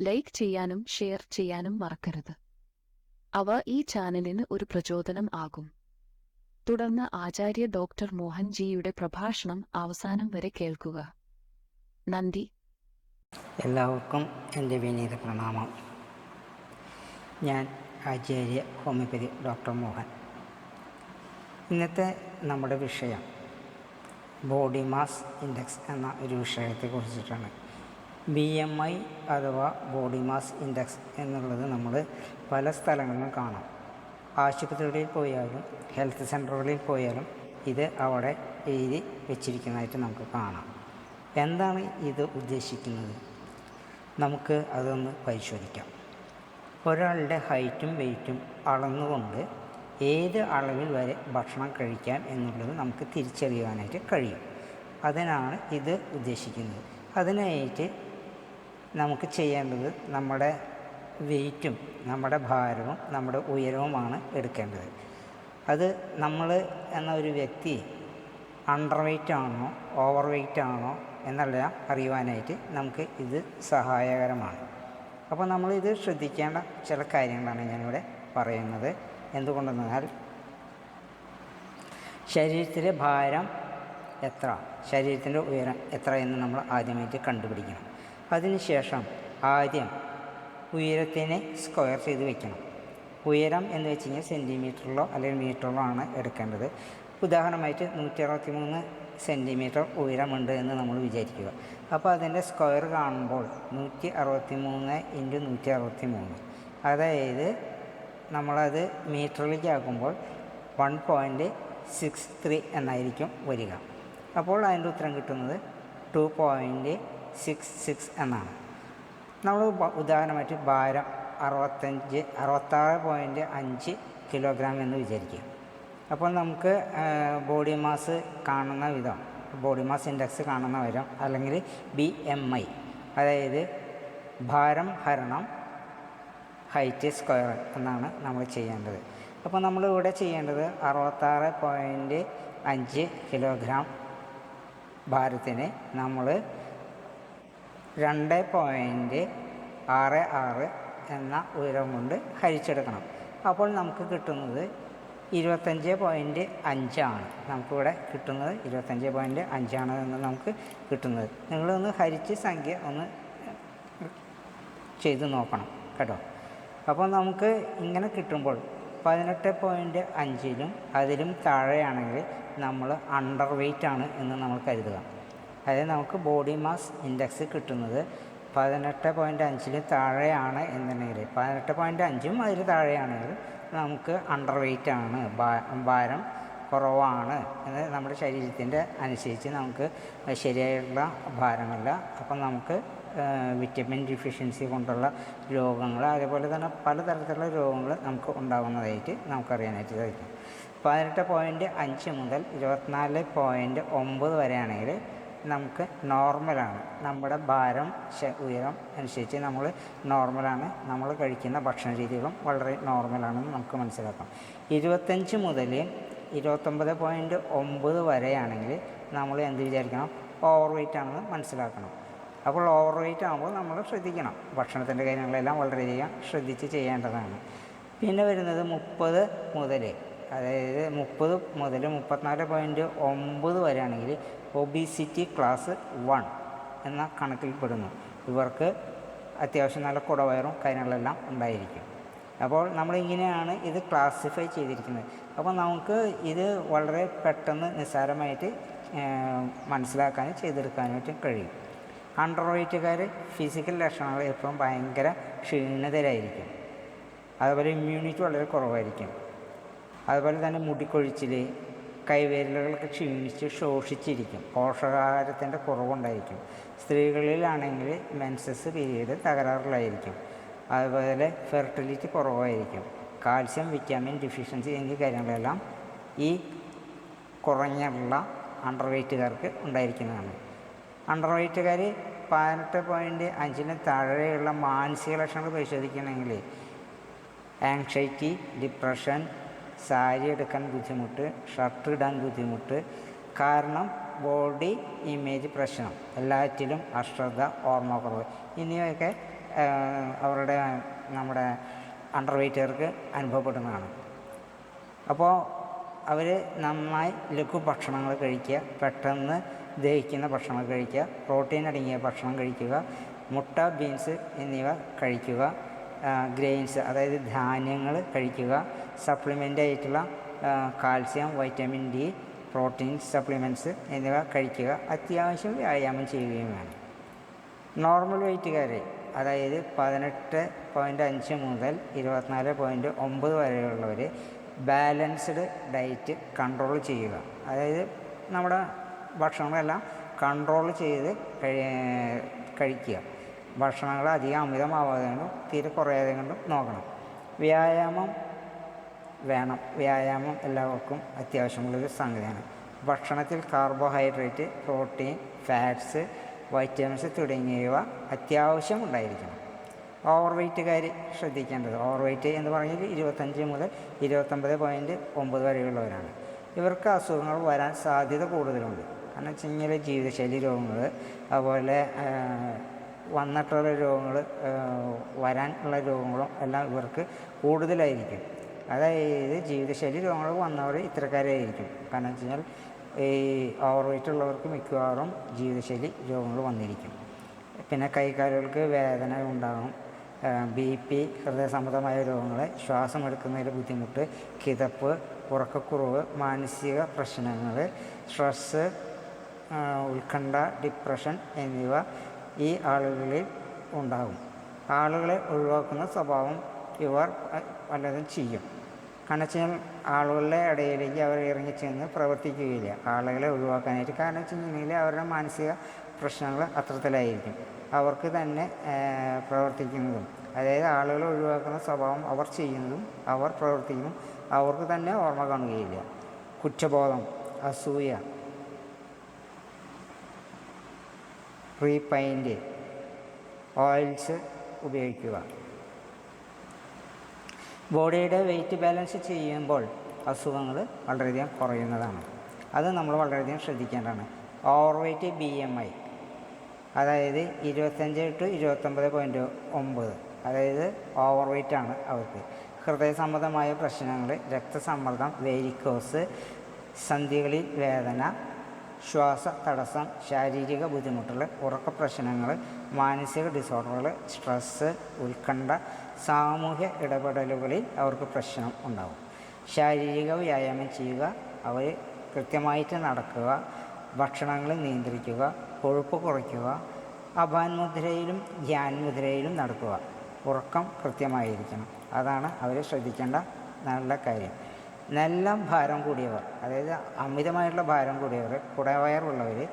Like ചെയ്യാനും share ചെയ്യാനും മറക്കരുത്. അവ ഈ ചാനലിന് ഒരു പ്രചോദനം ആകും. തുടർന്ന് ആചാര്യ ഡോക്ടർ മോഹൻജിയുടെ പ്രഭാഷണം അവസാനം വരെ കേൾക്കുക. നന്ദി. എല്ലാവർക്കും എന്റെ വിനീത പ്രണാമം. ഞാൻ ആചാര്യ ഹോമിയോപ്പതി ഡോക്ടർ മോഹൻ. ഇന്നത്തെ നമ്മുടെ വിഷയം ബോഡി മാസ് ഇൻഡെക്സ് എന്ന ഒരു വിഷയത്തെക്കുറിച്ചിട്ടാണ്. ബി എം ഐ അഥവാ ബോഡി മാസ് ഇൻഡെക്സ് എന്നുള്ളത് നമ്മൾ പല സ്ഥലങ്ങളിലും കാണാം. ആശുപത്രികളിൽ പോയാലും ഹെൽത്ത് സെന്ററുകളിൽ പോയാലും ഇത് അവിടെ എഴുതി വെച്ചിരിക്കുന്നതായിട്ട് നമുക്ക് കാണാം. എന്താണ് ഇത് ഉദ്ദേശിക്കുന്നത്? നമുക്ക് അതൊന്ന് പരിശോധിക്കാം. ഒരാളുടെ ഹൈറ്റും വെയ്റ്റും അളന്നുകൊണ്ട് ഏത് അളവിൽ വരെ ഭക്ഷണം കഴിക്കാം എന്നുള്ളത് നമുക്ക് തിരിച്ചറിയാനായിട്ട് കഴിയും. അതിനാണ് ഇത് ഉദ്ദേശിക്കുന്നത്. അതിനായിട്ട് നമുക്ക് ചെയ്യേണ്ടത് നമ്മുടെ വെയിറ്റും നമ്മുടെ ഭാരവും നമ്മുടെ ഉയരവുമാണ് എടുക്കേണ്ടത്. അത് നമ്മൾ എന്ന ഒരു വ്യക്തി അണ്ടർ വെയ്റ്റ് ആണോ ഓവർ വെയ്റ്റ് ആണോ എന്നെല്ലാം അറിയുവാനായിട്ട് നമുക്ക് ഇത് സഹായകരമാണ്. അപ്പോൾ നമ്മൾ ഇത് ശ്രദ്ധിക്കേണ്ട ചില കാര്യങ്ങളാണ് ഞാനിവിടെ പറയുന്നത്. എന്തുകൊണ്ടെന്നാൽ ശരീരത്തിലെ ഭാരം എത്ര ശരീരത്തിന്റെ ഉയരം എത്ര എന്ന് നമ്മൾ ആദ്യമായിട്ട് കണ്ടുപിടിക്കണം. അതിനുശേഷം ആദ്യം ഉയരത്തിനെ സ്ക്വയർ ചെയ്ത് വെക്കണം. ഉയരം എന്ന് വെച്ച് കഴിഞ്ഞാൽ സെന്റിമീറ്ററിലോ അല്ലെങ്കിൽ മീറ്ററിലോ ആണ് എടുക്കേണ്ടത്. ഉദാഹരണമായിട്ട് നൂറ്റി അറുപത്തി മൂന്ന് സെന്റിമീറ്റർ ഉയരമുണ്ട് എന്ന് നമ്മൾ വിചാരിക്കുക. അപ്പോൾ അതിന്റെ സ്ക്വയർ കാണുമ്പോൾ നൂറ്റി അറുപത്തി മൂന്ന് ഇന്റു നൂറ്റി അറുപത്തി മൂന്ന് അതായത് നമ്മളത് മീറ്ററിലേക്ക് ആക്കുമ്പോൾ വൺ പോയിന്റ് സിക്സ് ത്രീ എന്നായിരിക്കും വരിക. അപ്പോൾ അതിന്റെ ഉത്തരം കിട്ടുന്നത് ടു പോയിന്റ് സിക്സ് സിക്സ് എന്നാണ്. നമ്മൾ ഉദാഹരണമായിട്ട് ഭാരം അറുപത്തഞ്ച് അറുപത്താറ് പോയിന്റ് അഞ്ച് കിലോഗ്രാം എന്ന് വിചാരിക്കുക. അപ്പോൾ നമുക്ക് ബോഡി മാസ് കാണുന്ന വിധം ബോഡി മാസ് ഇൻഡെക്സ് കാണുന്ന വിധം അല്ലെങ്കിൽ ബി എം ഐ അതായത് ഭാരം ഹരണം ഹൈറ്റ് സ്ക്വയർ എന്നാണ് നമ്മൾ ചെയ്യേണ്ടത്. അപ്പോൾ നമ്മൾ ഇവിടെ ചെയ്യേണ്ടത് അറുപത്താറ് പോയിന്റ് അഞ്ച് കിലോഗ്രാം ഭാരത്തിന് നമ്മൾ രണ്ട് പോയിന്റ് ആറ് ആറ് എന്ന ഉയരം കൊണ്ട് ഹരിച്ചെടുക്കണം. അപ്പോൾ നമുക്ക് കിട്ടുന്നത് ഇരുപത്തഞ്ച് പോയിന്റ് അഞ്ചാണ് നമുക്കിവിടെ കിട്ടുന്നത് ഇരുപത്തഞ്ച് പോയിന്റ് അഞ്ചാണ് എന്ന് നമുക്ക് കിട്ടുന്നത്. നിങ്ങളൊന്ന് ഹരിച്ച് സംഖ്യ ഒന്ന് ചെയ്ത് നോക്കണം കേട്ടോ. അപ്പോൾ നമുക്ക് ഇങ്ങനെ കിട്ടുമ്പോൾ പതിനെട്ട് പോയിന്റ് അഞ്ചിലും അതിലും താഴെയാണെങ്കിൽ നമ്മൾ അണ്ടർ വെയ്റ്റ് ആണ് എന്ന് നമ്മൾ കരുതുക. അതായത് നമുക്ക് ബോഡി മാസ് ഇൻഡെക്സ് കിട്ടുന്നത് പതിനെട്ട് പോയിന്റ് അഞ്ചിൽ താഴെയാണ് എന്നുണ്ടെങ്കിൽ പതിനെട്ട് പോയിന്റ് അഞ്ചും അതിൽ താഴെയാണെങ്കിൽ നമുക്ക് അണ്ടർ വെയ്റ്റ് ആണ് ഭാരം കുറവാണ് എന്ന് നമ്മുടെ ശരീരത്തിന്റെ അനുസരിച്ച് നമുക്ക് ശരിയായിട്ടുള്ള ഭാരമില്ല. അപ്പം നമുക്ക് വിറ്റമിൻ ഡിഫിഷ്യൻസി കൊണ്ടുള്ള രോഗങ്ങൾ അതേപോലെ തന്നെ പലതരത്തിലുള്ള രോഗങ്ങൾ നമുക്ക് ഉണ്ടാകുന്നതായിട്ട് നമുക്കറിയാനായിട്ട് സാധിക്കും. പതിനെട്ട് പോയിന്റ് അഞ്ച് മുതൽ ഇരുപത്തിനാല് പോയിന്റ് ഒമ്പത് വരെയാണെങ്കിൽ നമുക്ക് നോർമലാണ്. നമ്മുടെ ഭാരം ഉയരം അനുസരിച്ച് നമ്മൾ നോർമലാണ്. നമ്മൾ കഴിക്കുന്ന ഭക്ഷണ രീതികളും വളരെ നോർമലാണെന്ന് നമുക്ക് മനസ്സിലാക്കാം. ഇരുപത്തഞ്ച് മുതൽ ഇരുപത്തൊമ്പത് പോയിന്റ് ഒമ്പത് വരെയാണെങ്കിൽ നമ്മൾ എന്ത് വിചാരിക്കണം? ഓവർ വെയിറ്റ് ആണെന്ന് മനസ്സിലാക്കണം. അപ്പോൾ ഓവർ വെയിറ്റ് ആകുമ്പോൾ നമ്മൾ ശ്രദ്ധിക്കണം. ഭക്ഷണത്തിന്റെ കാര്യങ്ങളെല്ലാം വളരെയധികം ശ്രദ്ധിച്ച് ചെയ്യേണ്ടതാണ്. പിന്നെ വരുന്നത് മുപ്പത് മുതൽ അതായത് മുപ്പത് മുതൽ മുപ്പത്തിനാല് പോയിന്റ് ഒമ്പത് വരെയാണെങ്കിൽ ഒബിസിറ്റി ക്ലാസ് വൺ എന്ന കണക്കിൽപ്പെടുന്നു. ഇവർക്ക് അത്യാവശ്യം നല്ല കുടവയറും കാര്യങ്ങളെല്ലാം ഉണ്ടായിരിക്കും. അപ്പോൾ നമ്മളിങ്ങനെയാണ് ഇത് ക്ലാസിഫൈ ചെയ്തിരിക്കുന്നത്. അപ്പോൾ നമുക്ക് ഇത് വളരെ പെട്ടെന്ന് നിസ്സാരമായിട്ട് മനസ്സിലാക്കാനും ചെയ്തെടുക്കാനായിട്ടും കഴിയും. അണ്ടർ വെയ്റ്റുകാർ ഫിസിക്കൽ ലക്ഷണങ്ങൾ എപ്പോഴും ഭയങ്കര ക്ഷീണിതരായിരിക്കും. അതുപോലെ ഇമ്മ്യൂണിറ്റി വളരെ കുറവായിരിക്കും. അതുപോലെ തന്നെ മുടിക്കൊഴിച്ചിൽ കൈവിരലുകളൊക്കെ ക്ഷീണിച്ച് ശോഷിച്ചിരിക്കും. പോഷകാഹാരത്തിന്റെ കുറവുണ്ടായിരിക്കും. സ്ത്രീകളിലാണെങ്കിൽ മെൻസസ് പീരീഡ് തകരാറിലായിരിക്കും. അതുപോലെ ഫെർട്ടിലിറ്റി കുറവായിരിക്കും. കാൽസ്യം വിറ്റാമിൻ ഡിഫിഷ്യൻസി എന്നീ കാര്യങ്ങളെല്ലാം ഈ കുറഞ്ഞുള്ള അണ്ടർ വെയ്റ്റുകാർക്ക് ഉണ്ടായിരിക്കുന്നതാണ്. അണ്ടർ വെയ്റ്റുകാർ പതിനെട്ട് പോയിന്റ് അഞ്ചിന് താഴെയുള്ള മാനസിക ലക്ഷണങ്ങൾ പരിശോധിക്കണമെങ്കിൽ ആങ്സൈറ്റി ഡിപ്രഷൻ സാരി എടുക്കാൻ ബുദ്ധിമുട്ട് ഷർട്ട് ഇടാൻ ബുദ്ധിമുട്ട്. കാരണം ബോഡി ഇമേജ് പ്രശ്നം. എല്ലാറ്റിലും അശ്രദ്ധ ഓർമ്മക്കുറവ്. എന്നിവയൊക്കെ ആ, അവരുടെ നമ്മുടെ അണ്ടർ വെയ്റ്റുകാർക്ക് അനുഭവപ്പെടുന്നതാണ്. അപ്പോൾ അവർ നന്നായി ലഘു ഭക്ഷണങ്ങൾ കഴിക്കുക പെട്ടെന്ന് ദഹിക്കുന്ന ഭക്ഷണങ്ങൾ കഴിക്കുക പ്രോട്ടീൻ അടങ്ങിയ ഭക്ഷണം കഴിക്കുക മുട്ട ബീൻസ് എന്നിവ കഴിക്കുക. ഗ്രെയിൻസ് അതായത് ധാന്യങ്ങൾ കഴിക്കുക. സപ്ലിമെന്റ് ആയിട്ടുള്ള calcium vitamin D protein supplements എന്നിവ കഴിക്കുക. അത്യാവശ്യം വ്യായാമം ചെയ്യുകയും വേണം. നോർമൽ വെയിറ്റുകാരെ അതായത് പതിനെട്ട് പോയിന്റ് അഞ്ച് മുതൽ ഇരുപത്തിനാല് പോയിന്റ് ഒമ്പത് വരെയുള്ളവർ ബാലൻസ്ഡ് ഡയറ്റ് കൺട്രോൾ ചെയ്യുക. അതായത് നമ്മുടെ ഭക്ഷണങ്ങളെല്ലാം കൺട്രോൾ ചെയ്ത് കഴി കഴിക്കുക. ഭക്ഷണങ്ങൾ അധികം അമിതമാവാതെ കണ്ടും തീരെ കുറയാതെ കണ്ടും നോക്കണം. വ്യായാമം വേണം. വ്യായാമം എല്ലാവർക്കും അത്യാവശ്യമുള്ളൊരു സംഗതിയാണ്. ഭക്ഷണത്തിൽ കാർബോഹൈഡ്രേറ്റ് പ്രോട്ടീൻ ഫാറ്റ്സ് വൈറ്റമിൻസ് തുടങ്ങിയവ അത്യാവശ്യം ഉണ്ടായിരിക്കണം. ഓവർ വെയ്റ്റുകാർ ശ്രദ്ധിക്കേണ്ടത്. ഓവർ വെയ്റ്റ് എന്ന് പറഞ്ഞാൽ ഇരുപത്തഞ്ച് മുതൽ ഇരുപത്തൊമ്പത് പോയിന്റ് ഒമ്പത് വരെയുള്ളവരാണ്. ഇവർക്ക് അസുഖങ്ങൾ വരാൻ സാധ്യത കൂടുതലുണ്ട്. കാരണം വെച്ച് കഴിഞ്ഞാൽ ജീവിതശൈലി രോഗങ്ങൾ അതുപോലെ വന്നിട്ടുള്ള രോഗങ്ങൾ വരാൻ ഉള്ള രോഗങ്ങളും എല്ലാം ഇവർക്ക് കൂടുതലായിരിക്കും. അതായത് ജീവിതശൈലി രോഗങ്ങൾ വന്നവർ ഇത്തരക്കാരായിരിക്കും. കാരണം വെച്ച് കഴിഞ്ഞാൽ ഈ ഓവർ വെയിറ്റ് ഉള്ളവർക്ക് മിക്കവാറും ജീവിതശൈലി രോഗങ്ങൾ വന്നിരിക്കും. പിന്നെ കൈകാലുകൾക്ക് വേദന ഉണ്ടാകും. ബി പി ഹൃദയ സംബന്ധമായ രോഗങ്ങൾ ശ്വാസം എടുക്കുന്നതിൽ ബുദ്ധിമുട്ട് കിതപ്പ് ഉറക്കക്കുറവ് മാനസിക പ്രശ്നങ്ങൾ സ്ട്രെസ്സ് ഉത്കണ്ഠ ഡിപ്രഷൻ എന്നിവ ഈ ആളുകളിൽ ഉണ്ടാകും. ആളുകളെ ഒഴിവാക്കുന്ന സ്വഭാവം ഇവർ പലതും ചെയ്യും. കാരണം ആളുകളുടെ ഇടയിലേക്ക് അവർ ഇറങ്ങി ചെന്ന് പ്രവർത്തിക്കുകയില്ല. ആളുകളെ ഒഴിവാക്കാനായിട്ട് കാരണം വെച്ച് കഴിഞ്ഞാൽ അവരുടെ മാനസിക പ്രശ്നങ്ങൾ അത്രത്തിലായിരിക്കും അവർക്ക് തന്നെ പ്രവർത്തിക്കുന്നതും അതായത് ആളുകളെ ഒഴിവാക്കുന്ന സ്വഭാവം അവർ ചെയ്യുന്നതും അവർ പ്രവർത്തിക്കുന്നതും അവർക്ക് തന്നെ ഓർമ്മ കാണുകയില്ല. കുറ്റബോധം അസൂയ റീപൈന്റ് ഓയിൽസ് ഉപയോഗിക്കുക. ബോഡിയുടെ വെയിറ്റ് ബാലൻസ് ചെയ്യുമ്പോൾ അസുഖങ്ങൾ വളരെയധികം കുറയുന്നതാണ്. അത് നമ്മൾ വളരെയധികം ശ്രദ്ധിക്കേണ്ടതാണ്. Overweight B M I അതായത് ഇരുപത്തഞ്ച് ടു ഇരുപത്തൊമ്പത് പോയിന്റ് ഒമ്പത് അതായത് ഓവർ വെയിറ്റ് ആണ് അവർക്ക്. ഹൃദയ സംബന്ധമായ പ്രശ്നങ്ങൾ രക്തസമ്മർദ്ദം വേരിക്കോസ് സന്ധികളിൽ വേദന ശ്വാസ തടസ്സം ശാരീരിക ബുദ്ധിമുട്ടുകൾ ഉറക്ക പ്രശ്നങ്ങൾ മാനസിക ഡിസോർഡറുകൾ സ്ട്രെസ്സ് ഉത്കണ്ഠ സാമൂഹ്യ ഇടപെടലുകളിൽ അവർക്ക് പ്രശ്നം ഉണ്ടാകും ശാരീരിക വ്യായാമം ചെയ്യുക അവർ കൃത്യമായിട്ട് നടക്കുക ഭക്ഷണങ്ങൾ നിയന്ത്രിക്കുക കൊഴുപ്പ് കുറയ്ക്കുക അഭാൻ മുദ്രയിലും ധ്യാൻ മുദ്രയിലും നടക്കുക. ഉറക്കം കൃത്യമായിരിക്കണം. അതാണ് അവർ ശ്രദ്ധിക്കേണ്ട നല്ല കാര്യം. നല്ല ഭാരം കൂടിയവർ അതായത് അമിതമായിട്ടുള്ള ഭാരം കൂടിയവർ കുടവയറുള്ളവർ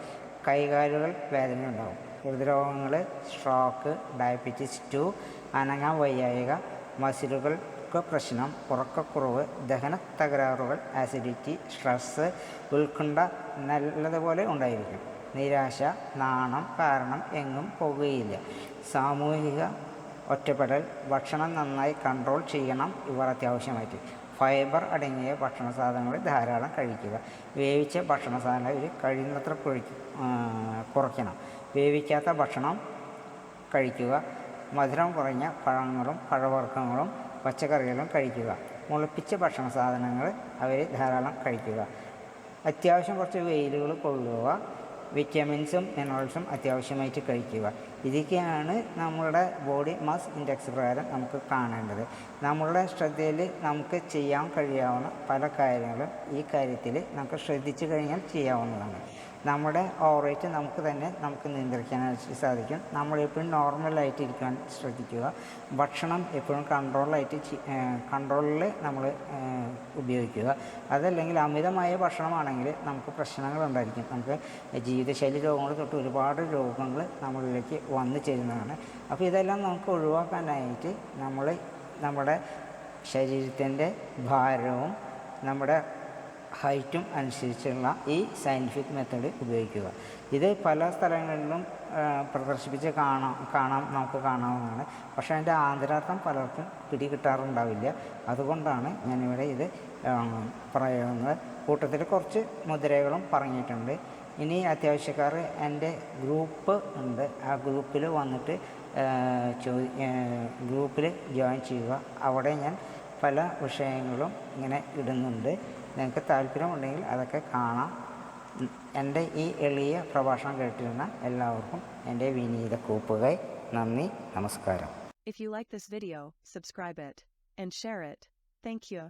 കൈകാലുകൾ വേദന ഉണ്ടാവും ഹൃദ്രോഗങ്ങൾ സ്ട്രോക്ക് ഡയബറ്റിസ് ടു അനങ്ങാൻ വയ്യായിക മസിലുകൾക്ക് പ്രശ്നം ഉറക്കക്കുറവ് ദഹന തകരാറുകൾ ആസിഡിറ്റി സ്ട്രെസ് ഉത്കണ്ഠ നല്ലതുപോലെ ഉണ്ടായിരിക്കും. നിരാശ നാണം കാരണം എങ്ങും പോകുകയില്ല സാമൂഹിക ഒറ്റപ്പെടൽ ഭക്ഷണം നന്നായി കൺട്രോൾ ചെയ്യണം ഇവർ അത്യാവശ്യമായിട്ട്. ഫൈബർ അടങ്ങിയ ഭക്ഷണ സാധനങ്ങൾ ധാരാളം കഴിക്കുക. വേവിച്ച ഭക്ഷണ സാധനങ്ങൾ ഇവർ കഴിയുന്നത്ര കുഴിക്ക് കുറയ്ക്കണം. വേവിക്കാത്ത ഭക്ഷണം കഴിക്കുക. മധുരം കുറഞ്ഞ പഴങ്ങളും പഴവർഗങ്ങളും പച്ചക്കറികളും കഴിക്കുക. മുളപ്പിച്ച ഭക്ഷണ സാധനങ്ങൾ അവർ ധാരാളം കഴിക്കുക. അത്യാവശ്യം കുറച്ച് വെയിലുകൾ കൊള്ളുക. വിറ്റാമിൻസും മിനറൽസും അത്യാവശ്യമായിട്ട് കഴിക്കുക. ഇതൊക്കെയാണ് നമ്മളുടെ ബോഡി മാസ് ഇൻഡെക്സ് പ്രകാരം നമുക്ക് കാണേണ്ടത്. നമ്മളുടെ ശ്രദ്ധയിൽ നമുക്ക് ചെയ്യാൻ കഴിയാവുന്ന പല കാര്യങ്ങളും ഈ കാര്യത്തിൽ നമുക്ക് ശ്രദ്ധിച്ചു കഴിഞ്ഞാൽ ചെയ്യാവുന്നതാണ്. നമ്മുടെ ഓവറേറ്റ് നമുക്ക് തന്നെ നമുക്ക് നിയന്ത്രിക്കാനായിട്ട് സാധിക്കും. നമ്മളെപ്പോഴും നോർമലായിട്ട് ഇരിക്കാൻ ശ്രദ്ധിക്കുക. ഭക്ഷണം എപ്പോഴും കൺട്രോളായിട്ട് കൺട്രോളിൽ നമ്മൾ ഉപയോഗിക്കുക. അതല്ലെങ്കിൽ അമിതമായ ഭക്ഷണമാണെങ്കിൽ നമുക്ക് പ്രശ്നങ്ങൾ ഉണ്ടായിരിക്കും. നമുക്ക് ജീവിതശൈലി രോഗങ്ങൾ തൊട്ട് ഒരുപാട് രോഗങ്ങൾ നമ്മളിലേക്ക് വന്നു ചേരുന്നതാണ്. അപ്പോൾ ഇതെല്ലാം നമുക്ക് ഒഴിവാക്കാനായിട്ട് നമ്മൾ നമ്മുടെ ശരീരത്തിന്റെ ഭാരവും നമ്മുടെ ഹൈറ്റും അനുസരിച്ചുള്ള ഈ സയന്റിഫിക് മെത്തേഡ് ഉപയോഗിക്കുക. ഇത് പല സ്ഥലങ്ങളിലും പ്രദർശിപ്പിച്ച് കാണാം കാണാം നമുക്ക് കാണാവുന്നതാണ്. പക്ഷേ അതിന്റെ ആന്തരാർത്ഥം പലർക്കും പിടികിട്ടാറുണ്ടാവില്ല. അതുകൊണ്ടാണ് ഞാനിവിടെ ഇത് പറയുന്നത്. കൂട്ടത്തിൽ കുറച്ച് മുദ്രകളും പറഞ്ഞിട്ടുണ്ട്. ഇനി അത്യാവശ്യക്കാർ എന്റെ ഗ്രൂപ്പ് ഉണ്ട്. ആ ഗ്രൂപ്പിൽ വന്നിട്ട് ചോദി ഗ്രൂപ്പിൽ ജോയിൻ ചെയ്യുക. അവിടെ ഞാൻ പല വിഷയങ്ങളും ഇങ്ങനെ ഇടുന്നുണ്ട്. നിങ്ങൾക്ക് താല്പര്യമുണ്ടെങ്കിൽ അതൊക്കെ കാണാം. എന്റെ ഈ എളിയ പ്രഭാഷണം കേട്ടിരുന്ന എല്ലാവർക്കും എന്റെ വിനീത കൂപ്പുകൈ നന്ദി നമസ്കാരം. If you like this video subscribe it and share it Thank you.